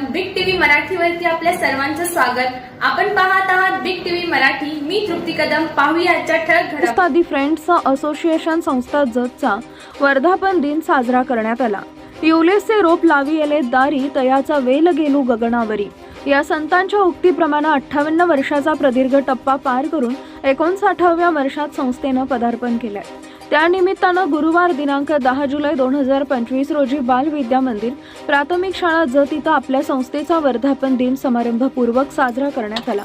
Welcome big TV मराठीवरती आपल्या सर्वांचं स्वागत. आपण पाहत आहात बिग टीव्ही मराठी. मी तृप्ती कदम. पाहूया आजच्या ठळक घडामोडी. फ्रेंड्स असोसिएशन संस्था जतचा वर्धापन दिन साजरा करण्यात आला. युलेसचे रोप लावी येले दारी तयाचा वेल गेलू गगनावरी. या संतांच्या उक्तीप्रमाणे अठ्ठावन्न वर्षाचा प्रदीर्घ टप्पा पार करून एकोणसाठाव्या वर्षात संस्थेनं पदार्पण केलंय. त्यानिमित्तानं गुरुवार दिनांक दहा जुलै दोन हजार पंचवीस रोजी बाल विद्या मंदिर प्राथमिक शाळा जत इथं आपल्या संस्थेचा वर्धापन दिन समारंभपूर्वक साजरा करण्यात आला.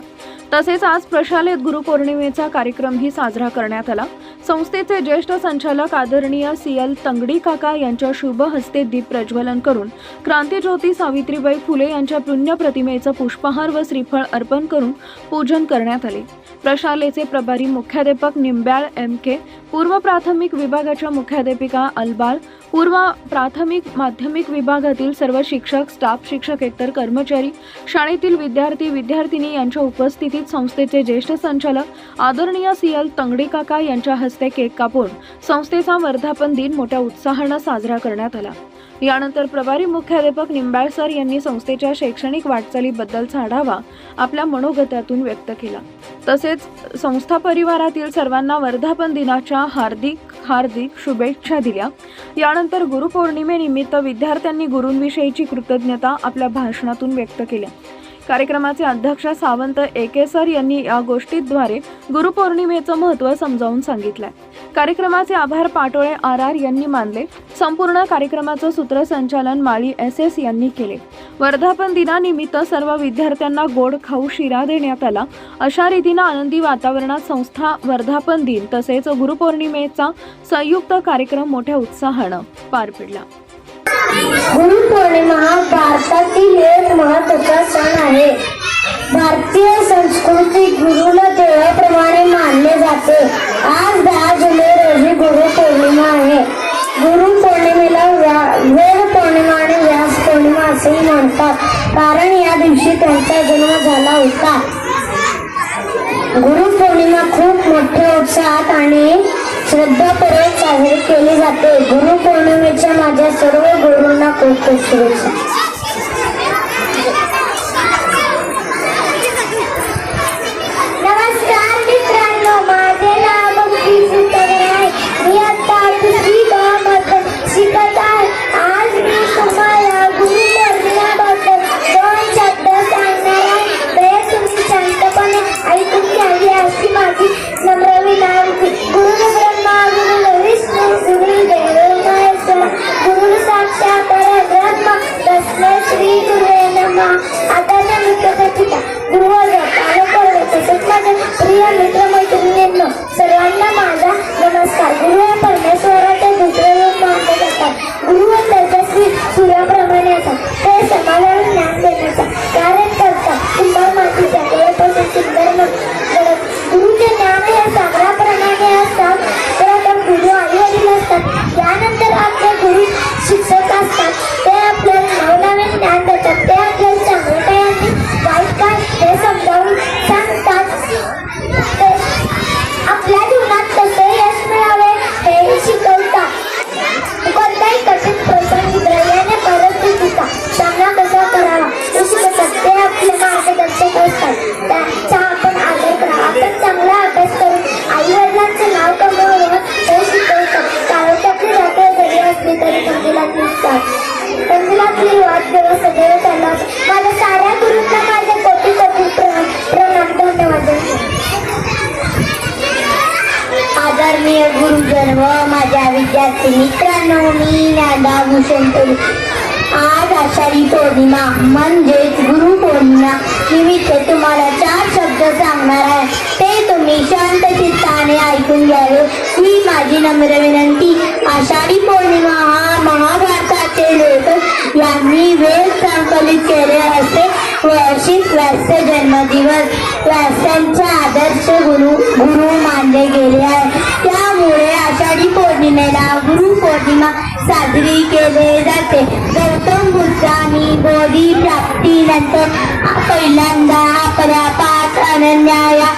तसेच आज प्रशालेत गुरुपौर्णिमेचा कार्यक्रमही साजरा करण्यात आला. संस्थेचे ज्येष्ठ संचालक आदरणीय सी एल तंगडी काका यांच्या शुभ हस्ते दीप प्रज्वलन करून क्रांतीज्योती सावित्रीबाई फुले यांच्या पुण्य प्रतिमेचं पुष्पहार व श्रीफळ अर्पण करून पूजन करण्यात आले. प्रशालेचे प्रभारी मुख्याध्यापक निंब्याळ एम के पूर्व प्राथमिक विभागाच्या मुख्याध्यापिका अलबाल पूर्व प्राथमिक माध्यमिक विभागातील सर्व शिक्षक स्टाफ शिक्षक एकतर कर्मचारी शाळेतील विद्यार्थी विद्यार्थिनी यांच्या उपस्थितीत संस्थेचे ज्येष्ठ संचालक आदरणीय सी एल तंगडी काका यांच्या हस्ते केक कापून संस्थेचा वर्धापन दिन मोठ्या उत्साहानं साजरा करण्यात आला. यानंतर प्रभारी मुख्याध्यापक निंबाळ सर यांनी संस्थेच्या शैक्षणिक वाटचालीबद्दलचा आढावा आपल्या मनोगतातून व्यक्त केला. तसेच संस्था परिवारातील सर्वांना वर्धापन दिनाच्या हार्दिक हार्दिक शुभेच्छा दिल्या. यानंतर गुरुपौर्णिमेनिमित्त विद्यार्थ्यांनी गुरूंविषयीची कृतज्ञता आपल्या भाषणातून व्यक्त केल्या. कार्यक्रमाचे अध्यक्ष सावंत एके सर यांनी या गोष्टीद्वारे गुरुपौर्णिमेचं महत्त्व समजावून सांगितलं कार्यक्रमाचे आभार पाटोळे आर आर यांनी मानले. संपूर्ण कार्यक्रमाचं सूत्रसंचालन माळी एस एस यांनी केले. वर्धापन दिनानिमित्त सर्व विद्यार्थ्यांना गोड खाऊ शिरा देण्यात आला. अशा रीतीनं आनंदी वातावरणात संस्था वर्धापन दिन तसेच गुरुपौर्णिमेचा संयुक्त कार्यक्रम मोठ्या उत्साहानं पार पडला. गुरुपौर्णिमा हा भारतातील एक महत्त्वाचा सण आहे. भारतीय संस्कृती गुरुला देवाप्रमाणे मानले जाते. आज दहा जुलै रोजी गुरुपौर्णिमा आहे. गुरुपौर्णिमेला व्या- वेद पौर्णिमा आणि व्यास पौर्णिमा असेही म्हणतात. कारण या दिवशी त्यांचा जन्म झाला होता. गुरुपौर्णिमा खूप मोठ्या उत्साहात आणि श्रद्धापूर्वक साजरी केली जाते. गुरुपौर्णिमेच्या माझ्या सर्व गुरूंना खूप खूप शुभेच्छा. विद्यार्थी मित्रांनो मी ज्ञानदा भूषण आज आषाढी पौर्णिमा म्हणजेच गुरु पौर्णिमा. निमित्त तुम्हाला चार शब्द सांगणार आहे. ते तुम्ही शांत चित्ताने ऐकून घ्यावे. ही माझी नम्र विनंती आषाढी पौर्णिमा हा महाभारताचे लेखक यांनी वेद संकलित केले असे वार्षिक व्यास जन्मदिवस व्यास्यांचे आदर्श गुरु गुरु मानले गेले आहे. प्रतिमा साजरी केले जाते. गौतम बुद्धांनी बोधी प्राप्तीनंतर पहिल्यांदा आपल्या पाच अनन्या या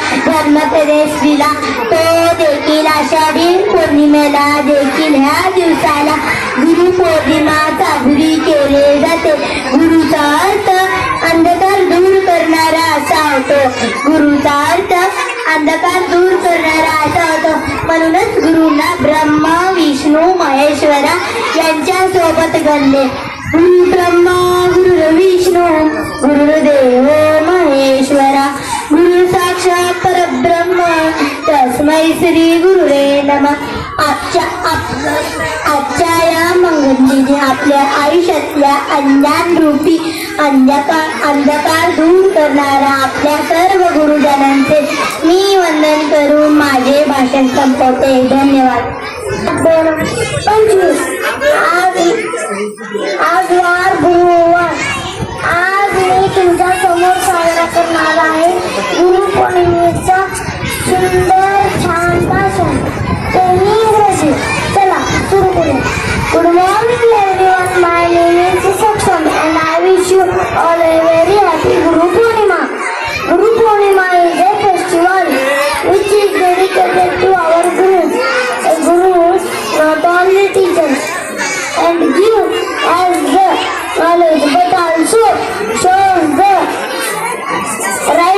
दिला तो देखील आषाढी पौर्णिमेला देखील ह्या दिवसाला गुरु पौर्णिमा साजरी केले जाते. गुरुचा अर्थ अंधकार दूर करणारा असा होतो. गुरुचा अर्थ अंधकार दूर करणारा गुरुंना ब्रह्मा विष्णू महेश्वरा यांच्या सोबत गणले गुरु ब्रह्मा गुरु विष्णू गुरुदेव महेश्वरा. गुरु साक्षात परब्रह्म तस्मै श्री गुरुवे नमः. आजच्या आप- आजच्या या मंगलजीने आपल्या आयुष्यातल्या अज्ञान रूपी अंधकार अंधकार दूर करणारा आपल्या सर्व गुरुजनांचे मी वंदन करून माझे भाषण संपवते. धन्यवाद. पंचवीस. आज आज वार गुरुवार. आज मी तुमच्यासमोर साजरा करणार आहे. गुरुपौर्णिमेचा सुंदर all a very happy Guru Purnima. Guru Purnima is a festival which is dedicated to our Guru. Guru and the but also shows the right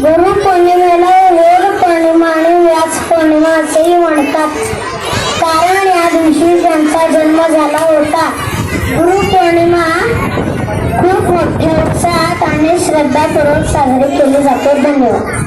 गुरु पौर्णिमेला वेद पौर्णिमा आणि व्यास पौर्णिमा असेही म्हणतात. या दिवशी जन्म झाला होता. गुरु पौर्णिमा खूप मोठ्या उत्साहात आणि श्रद्धापूर्वक साजरी केली जाते. धन्यवाद.